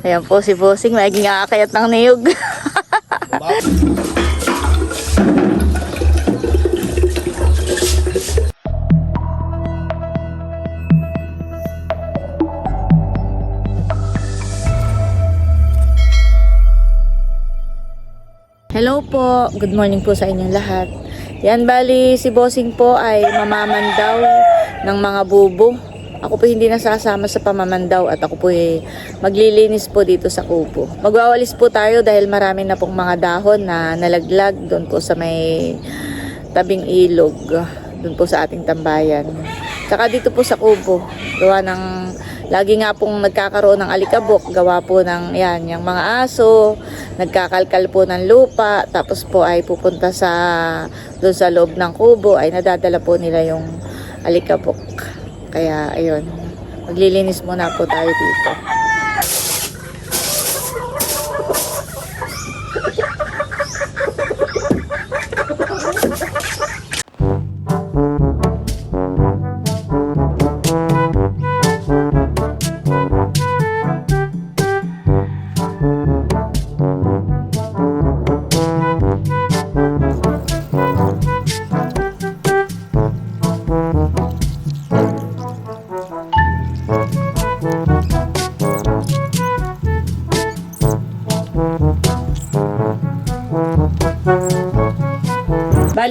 Ayan po si Bossing, magiging aakayat ng niyog. Hello po, good morning po sa inyong lahat. Yan bali, si Bossing po ay mamamandaw ng mga bubo. Ako po hindi nasasama sa pamamandaw at ako po ay maglilinis po dito sa kubo. Magwawalis po tayo dahil marami na pong mga dahon na nalaglag doon po sa may tabing ilog, doon po sa ating tambayan. Tsaka dito po sa kubo, gawa ng lagi nga pong nagkakaroon ng alikabok, gawa po ng yan, yung mga aso, nagkakalkal po ng lupa, tapos po ay pupunta sa doon sa loob ng kubo ay nadadala po nila yung alikabok. Kaya ayun, maglilinis muna po tayo dito.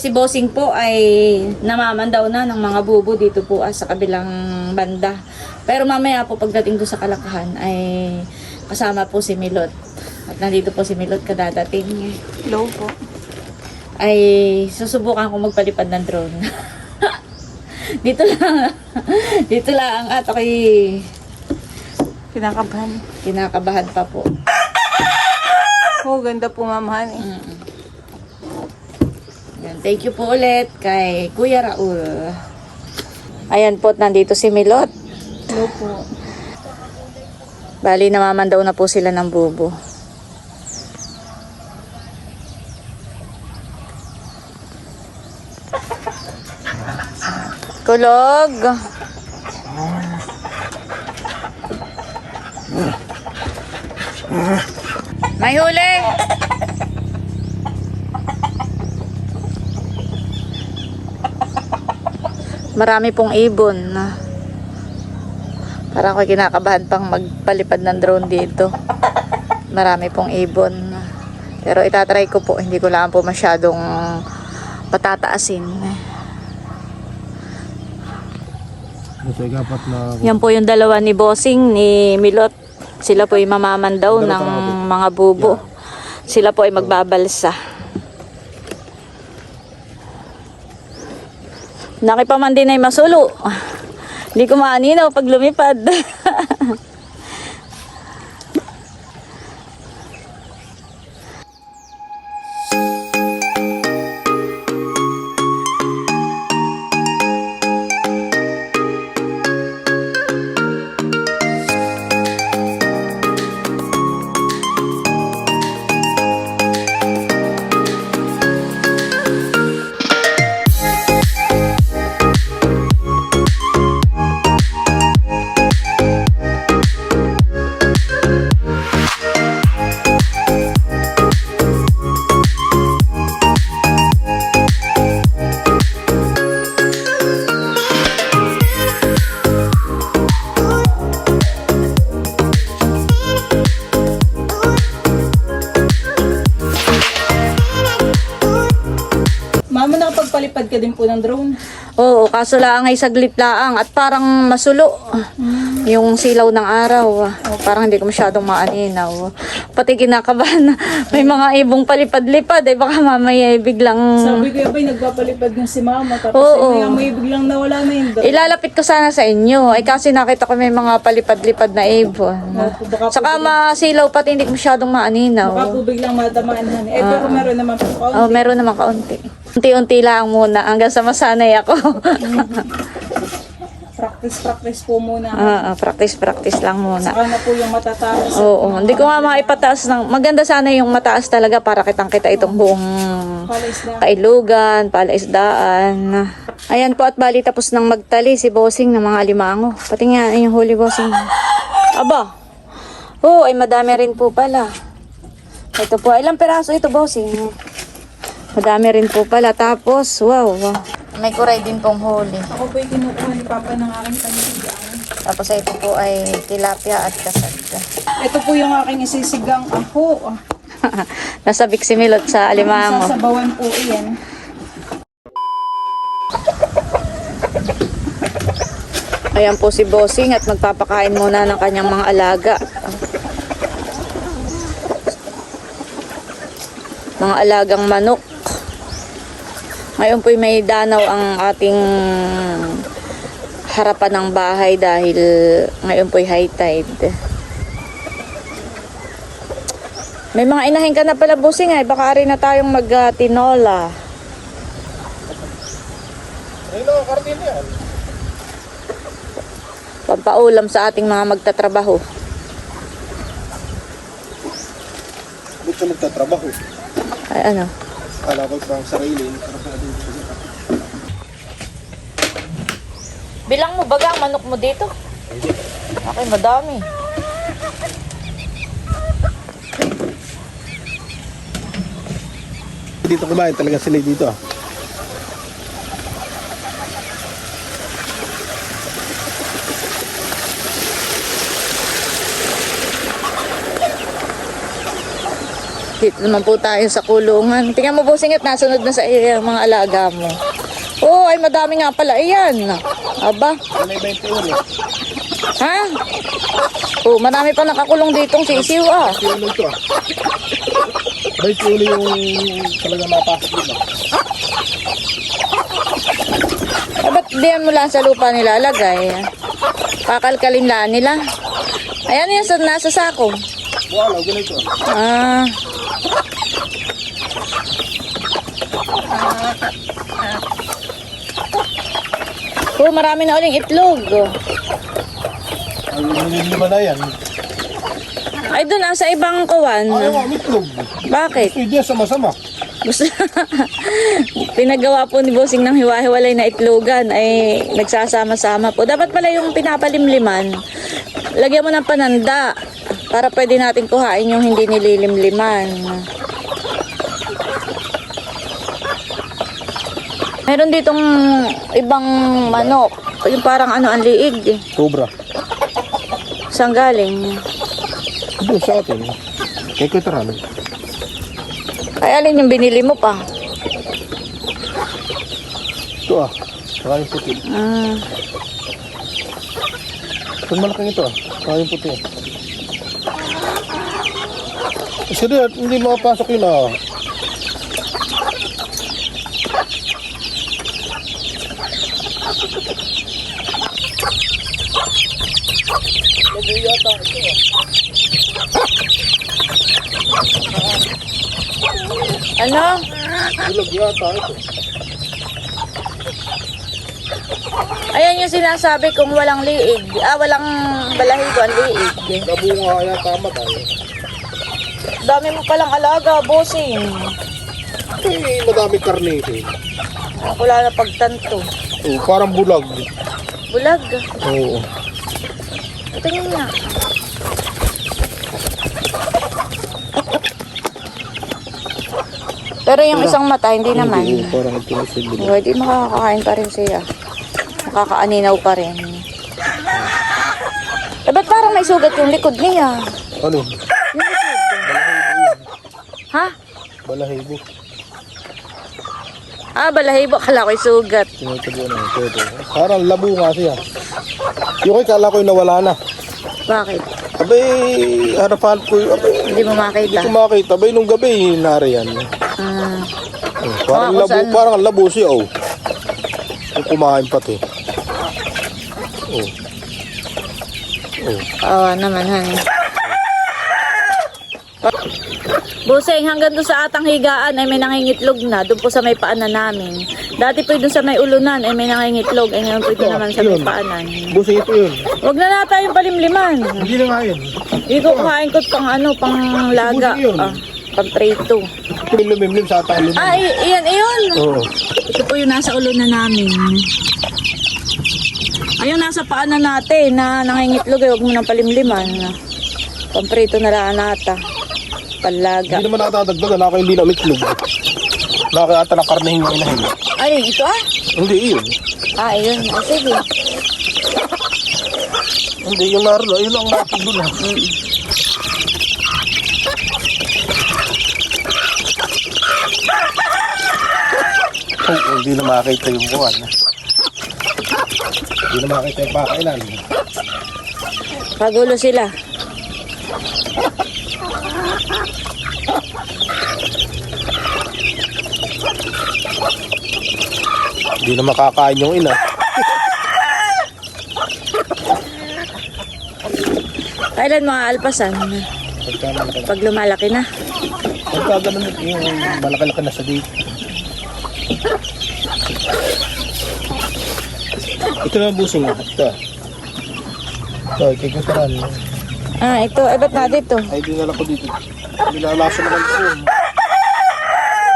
Si Bossing po ay namamandaw na ng mga bubo dito po ah, sa kabilang banda. Pero mamaya po pagdating doon sa Kalakahan ay kasama po si Milot. At nandito po si Milot kadadating. Hello po. Ay susubukan ko magpalipad ng drone. dito lang. dito lang at ako'y Kinakabahan. kinakabahan pa po. Oh, ganda po mamahan eh. Mm. Thank you po ulit kay Kuya Raul. Ayan po, nandito si Milot. Hello po. Bali, namaman daw na po sila ng bubo. Kulog. May huli. Marami pong ibon. Parang ako kinakabahan pang magpalipad ng drone dito. Marami pong ibon. Pero itatry ko po, hindi ko lang po masyadong patataasin. Na Yan po yung dalawa ni Bossing, ni Milot. Sila po ay mamaman daw ng mga bubo. Sila po ay magbabalsa. Nakipaman din ay masulo. Hindi ko maaninaw pag lumipad. ka din po ng drone. Oo, kaso lang ay saglit laang at parang masulo. Yung silaw ng araw. Parang hindi ko masyadong maaninaw. Pati kinakabahan na may mga ibong palipad-lipad. Eh baka mamaya ay biglang... Sabi ko yabay, nagpapalipad ng si mama. Tapos Oo. ay maya may biglang nawala na yung drone. Ilalapit ko sana sa inyo. Ay kasi nakita ko may mga palipad-lipad na ibon. Opo, baka po, Saka masilaw pati hindi ko masyadong baka maaninaw. po biglang matamaan na. Eh, pero meron naman po kaunti. Oh, meron naman kaunti. Unti-unti lang muna hanggang sa masanay ako. Practice, practice po muna. Ah, ah, practice-practice lang muna. Saka na po yung matataas. Oo, hindi ko nga maipataas ng maganda sana yung mataas talaga para kitang-kita itong buong Palis na. kailugan, palaisdaan. Ayan po at bali tapos nang magtali si Bossing ng mga alimango. Pati nga yung huli Bossing. Aba, Oh, ay madami rin po pala. Ito po, ilang peraso ito, bossing? Madami rin po pala. Tapos, wow, wow. May kuray din pong huli. Ako po'y kinukuha ni Papa ng aking panisigang. Tapos ito po ay tilapia at kasag. Ito po yung aking isisigang aho. Nasa Biximilot sa Alimango. Sasabawan po iyan. Ayan po si Bossing at magpapakain muna ng kanyang mga alaga. Mga alagang manok. Ngayon po'y may danaw ang ating harapan ng bahay dahil ngayon po'y high tide. May mga inahin ka na pala, Bossing ay. Baka rin na tayong mag-tinola. Kartin yan. Pampaulam sa ating mga magtatrabaho. Ba't ka magtatrabaho? Ay, ano? Kala ko parang sarili. Parang sa ating Bilang mo baga ang manok mo dito? Okay, madami. Dito kumain talaga sila dito ah. Dito naman po tayo sa kulungan. Tingnan mo po singit, nasunod na sa iyo ang mga alaga mo. Oo, ay madami nga pala. Ayan. Aba. May 21 eh. Ha? Oo, marami pa nakakulong ditong sisiw ah. Ano ito ah? 21 yung talaga napasok dito. Eh, ba't diyan mo lang sa lupa nilalagay? Pakalkalin lang nila. Ayan yan sa nasa sako. Wala, ganito ah. Ah. Oh, marami na uling itlog. Ang nililima na yan. Ay, doon ah, sa ibang kawan. Ayaw nga, mitlog. Bakit? Hindi yan sama-sama. Gusto Pinagawa po ni Bossing ng hiwa-hiwalay na itlogan ay nagsasama-sama po. Dapat pala yung pinapalimliman, lagyan mo ng pananda para pwede natin kuhain yung hindi nililimliman. Meron ditong ibang manok. Yung parang ano, ang liig. Cobra. Saan galing? Doon sa atin. Kay Kuitaran. Ay, alin yung binili mo pa? Ito ah. Saka yung puti. Ah, Ito malaking ito ah. Saka yung puti. Sige, hindi makapasok yun ah. Ano? Bulag yata ito. Ayan yung sinasabi kung walang liig. Ah, walang balahibo ang liig. Nabunga kaya tama tayo. Dami mo palang alaga, bossing. Eh, madami karne ito. Wala na pagtanto. Oh, parang bulag. Bulag. Oo. Tingin nga. Pero yung isang mata, hindi naman. Hindi, parang ito bulag. Hindi makakakain pa rin siya. Nakakaaninaw pa rin. Eh, ba't parang may sugat yung likod niya? Ano? Ha? Balahibo. Ah, balahibo. Kala ko'y sugat. Tinatago na ito. ito. Parang labo nga siya. Yung kay kala ko yung nawala na. Bakit? Abay, harapan ko. Abay, Hindi mo makita. hindi ko makita. Abay, nung gabi, nariyan. Ah. Oh, parang Mga labo, kusan- parang labo siya, oh. Kung kumain pati. Oh. Oh. Oo naman, han. Buseng, hanggang doon sa atang higaan ay may nangingitlog na. Doon po sa may paanan namin. Dati po doon sa may ulunan ay may nangingitlog. Ay ngayon po ito Ito, naman sa may paanan. Busing ito yun. Huwag na na tayong palimliman. Hindi na nga yun. Hindi ko kuhain ko pang ano, pang laga. Ah, pang prito. Lumimlim sa atang limang. Ah, iyan, iyon. Oo. Ito po yung nasa ulunan namin. Ayun, nasa paanan natin na nangingitlog. eh, Huwag mo nang palimliman. Pamprito na lang nata. Panlaga. Hindi naman nakatadagdag, naka hindi na umitlog. Naka ata na karnehin yung inahin. Ay, ito ah. Hindi, yun. Ah, ayun. O, sige. Hindi, yung naroon, ayun ang natin doon. ah. Ay, hindi na makita yung buwan. Hindi na makita yung pakailan. Pagulo sila. Hindi na makakain yung ina. Kailan mga alpasan? Pagka malaki, Pag lumalaki na. pagka ganun yung malaki-laki na sa dito. Ito na busing na. Ito. Ito, kikitaran. Ah, ito. Ay, ba't na dito? Ay, dinala ko dito. Nilalasa naman ko.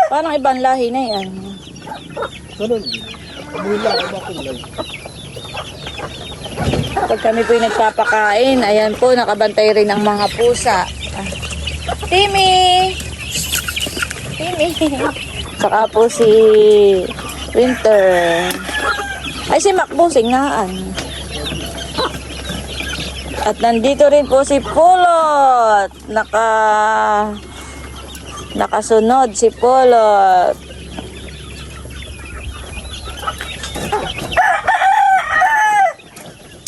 Parang ibang lahi na yan. Ganun. Abuhin lang, iba kulay. Pag kami po nagpapakain, ayan po, nakabantay rin ang mga pusa. Timmy! Timmy! Saka po si Winter. Ay, si Macbo, singaan. At nandito rin po si Pulot. Naka... Nakasunod si Pulot.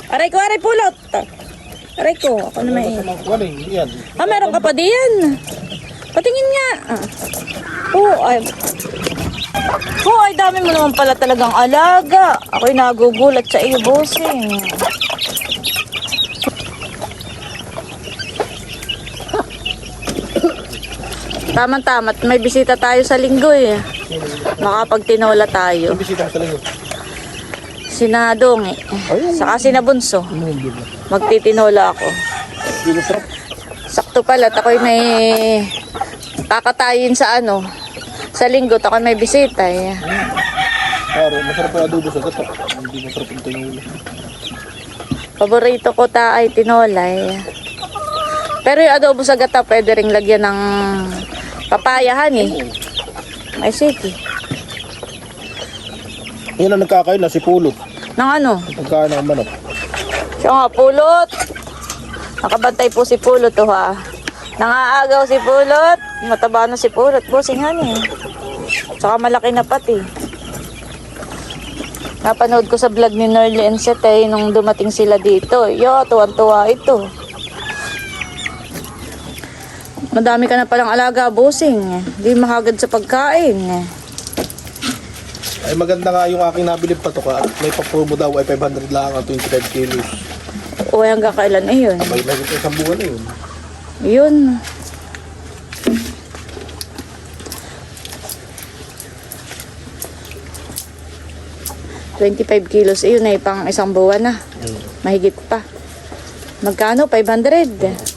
Aray ko, aray Pulot. Aray ko, ako na may... Ah, meron ka pa diyan. Patingin nga. Ah. Oo, ay. Oo, ay dami mo naman pala talagang alaga. Ako'y nagugulat sa iyo, bossing. Tama-tama, may bisita tayo sa linggo eh. Makapagtinola tayo. Yung bisita sa layo. Sinadong eh. Saka sinabunso. Yung? Magtitinola ako. Sakto pala, at ako'y may kakatayin sa ano, sa linggo, at ako'y may bisita eh. Paro, masarap pa adobo sa gato. Hindi masarap yung tinuli. Paborito ko ta ay tinolay. Pero yung adobo sa gata, pwede ring lagyan ng papayahan eh. Ay, sige. Yan ang nagkakain na si Pulot. Nang ano? Pagkain ng manok. Siya nga, pulot. Nakabantay po si pulot to ha. Nangaagaw si pulot. Mataba na si pulot. Busingan eh. Tsaka malaki na pati. Napanood ko sa vlog ni Norly and Sete nung dumating sila dito. Yo, tuwan-tuwa ito. Madami ka na palang alaga, busing. Di makagad sa pagkain. Ay maganda nga yung aking nabilib patuka. At may papromo daw ay 500 lang ang 25 kilos. O hanggang kailan eh yun? May may isang buwan na yun. Yun. Twenty-five kilos. Iyon ay pang isang buwan na. Mahigit pa. Magkano? 500.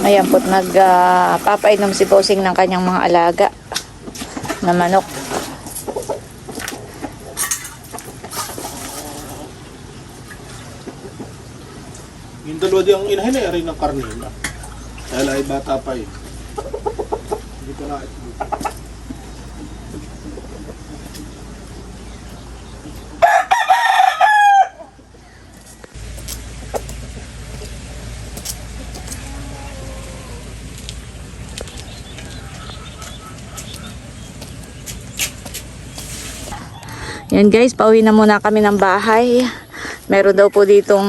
Ayan po't nagpapainom si Bossing ng kanyang mga alaga na manok. Yung dalawa di ang inahin ay aray ng karne na. Dahil ay bata pa eh. Hindi ko na Yan guys, pauwi na muna kami ng bahay. Meron daw po ditong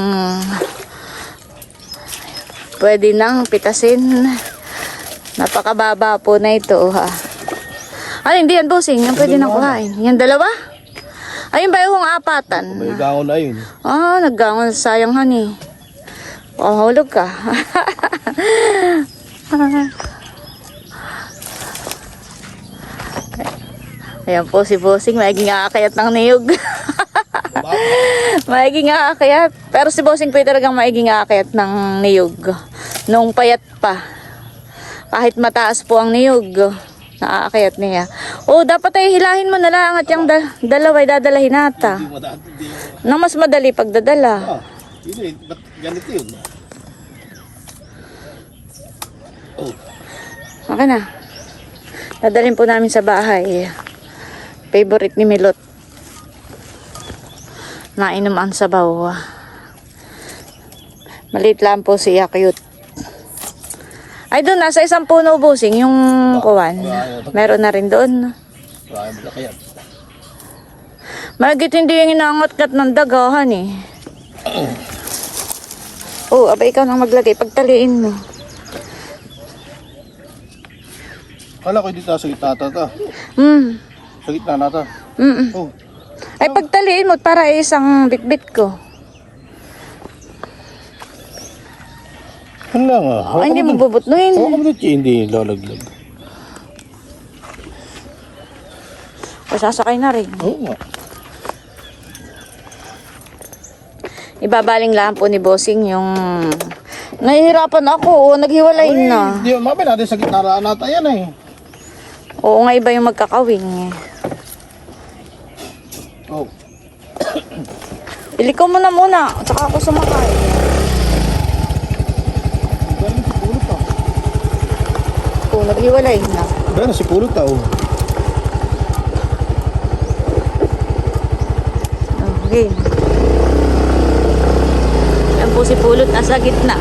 pwede nang pitasin. Napakababa po na ito ha. Ay, hindi yan bossing. Yan pwede nang kuhain. Yan dalawa? Ayun ba yung apatan? May gangon na yun. Ah, naggangon. Sayang honey. Oh, hulog ka. Ayan po si Bossing, magiging aakayat ng niyog. maiging aakayat. Pero si Bossing po talagang maiging aakayat ng niyog. Nung payat pa. Kahit mataas po ang niyog, naaakayat niya. Oh, dapat ay hilahin mo na lang at yung da- dalawa ay dadalahin nata. Nang mas madali pagdadala. Ah. Yun eh, ba't ganito yun? Oh, Okay na. Dadalhin po namin sa bahay. Favorite ni Milot. Nainom ang sabaw. Maliit lang po si Yakyut. Ay doon, nasa isang puno busing yung kuwan. Meron na rin doon. Magit hindi yung inangat-kat ng dagahan eh. Oh, abay ikaw nang maglagay. Pagtaliin mo. Kala ko dito sa gitna ata ta. Hmm. Sa gitna na ta. Mm Oh, Ay, pagtaliin mo para isang bitbit ko. ano nga. Ay, hindi mo bubutnuin. Hawakan mo dito, hindi lalaglag. O, sasakay na rin. Oo nga. Ibabaling lang po ni Bossing yung... Nahihirapan ako. O, naghiwalay na. Hindi, mabay natin sa gitna na nata yan eh. Oo nga, iba yung magkakawing. eh. Oh, Pili ko muna muna. Tsaka ako sumakay. galing si pulot ah. Oo, naghiwalay na. Galing si pulot ah. Oh. Okay. Yan po si Pulot nasa gitna.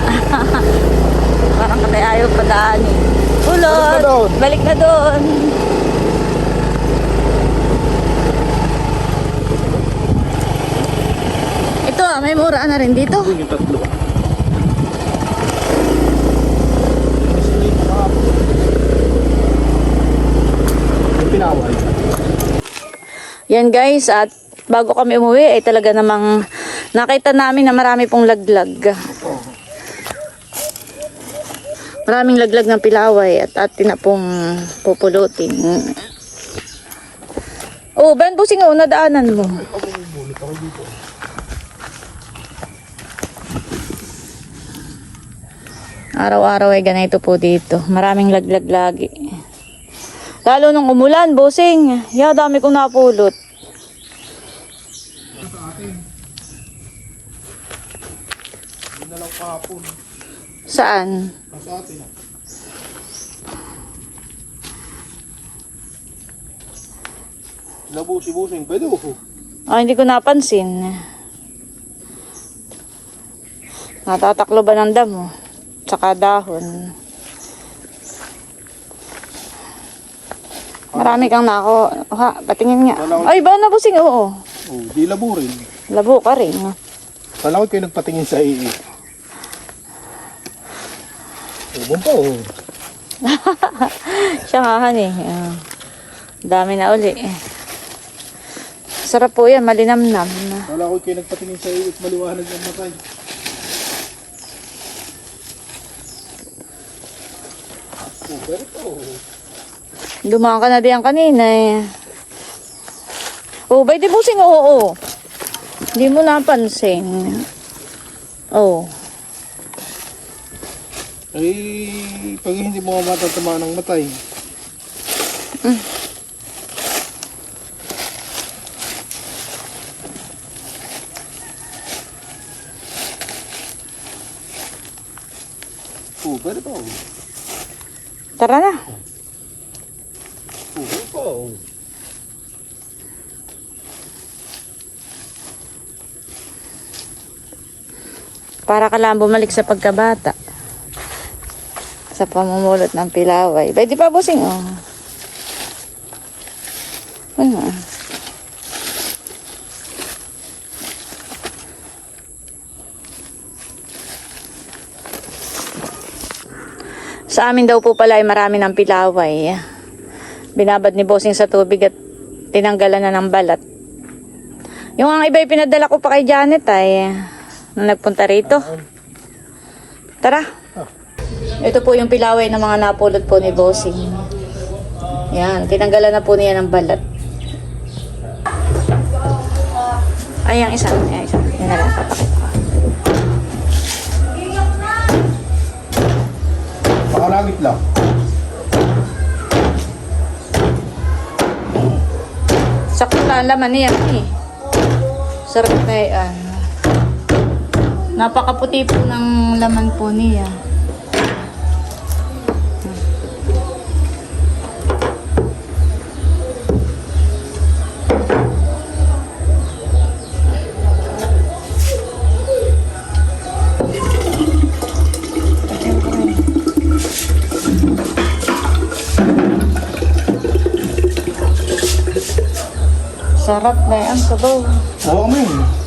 Parang katay ayaw padaanin. Pulot! Balik na doon. Balik na doon. Ito ah, may mura na rin dito. Yan guys, at bago kami umuwi ay talaga namang nakita namin na marami pong laglag. Maraming laglag ng pilaway at atin na pong pupulutin. Oh, Ben Busing, oh, nadaanan mo. Araw-araw ay ganito po dito. Maraming laglag lagi. Lalo nung umulan, Busing. Ya, dami kong napulot. Saan? Nasa atin. Labusi-busing. Pwede oh. Ah, hindi ko napansin. Natataklo ba ng damo? Tsaka dahon. Marami kang nako. Ha, patingin nga. Ay, ba na busing? Oo. Oh, di labo rin. Labo ka rin. Kala ko kayo nagpatingin sa ii. Ubon pa oh. Siya nga, han eh. Ah, dami na uli. Sarap po yan, malinamnam. Kala ko kayo nagpatingin sa ii at maliwanag ang matay. Oh, pero pa oh. Dumaan ka na diyan kanina eh. Oh, bay di busing oo. oo. Hindi mo napansin. Oh. Ay, pag hindi mo matatamaan ng matay. Oh, pero pa oh. Tara na. Oh, pero pa oh. Para ka lang bumalik sa pagkabata. Sa pamumulot ng pilaway. Di pa busing oh. Ano? Sa amin daw po pala ay marami ng pilaway. Binabad ni Bossing sa tubig at tinanggalan na ng balat. Yung ang iba pinadala ko pa kay Janet ay nung nagpunta rito. Tara. Ito po yung pilaway ng mga napulot po ni Bossing. Yan, tinanggalan na po niya ng balat. Ay, ang isa. Ay, isa. Yan na lang, papakita ko. Pakalagit lang. Sakto na ang laman niya eh. Sarap na yan. Napakaputi po ng laman po niya. Sarap na yan, sabaw. Oo, man.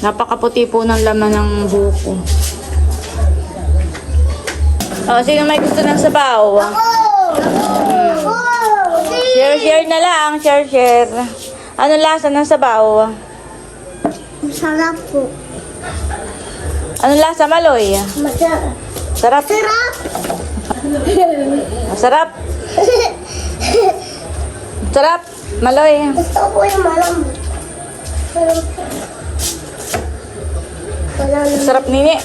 Napakaputi po ng laman ng buko. Oh, sino may gusto ng sabaw? Share, share na lang. Share, share. Ano lasa ng sabaw? Masarap po. Ano lasa, Maloy? Masarap. Sarap. Sarap! Masarap. Sarap. Maloy. Gusto ko yung malambot. Malambot. Sarap nini.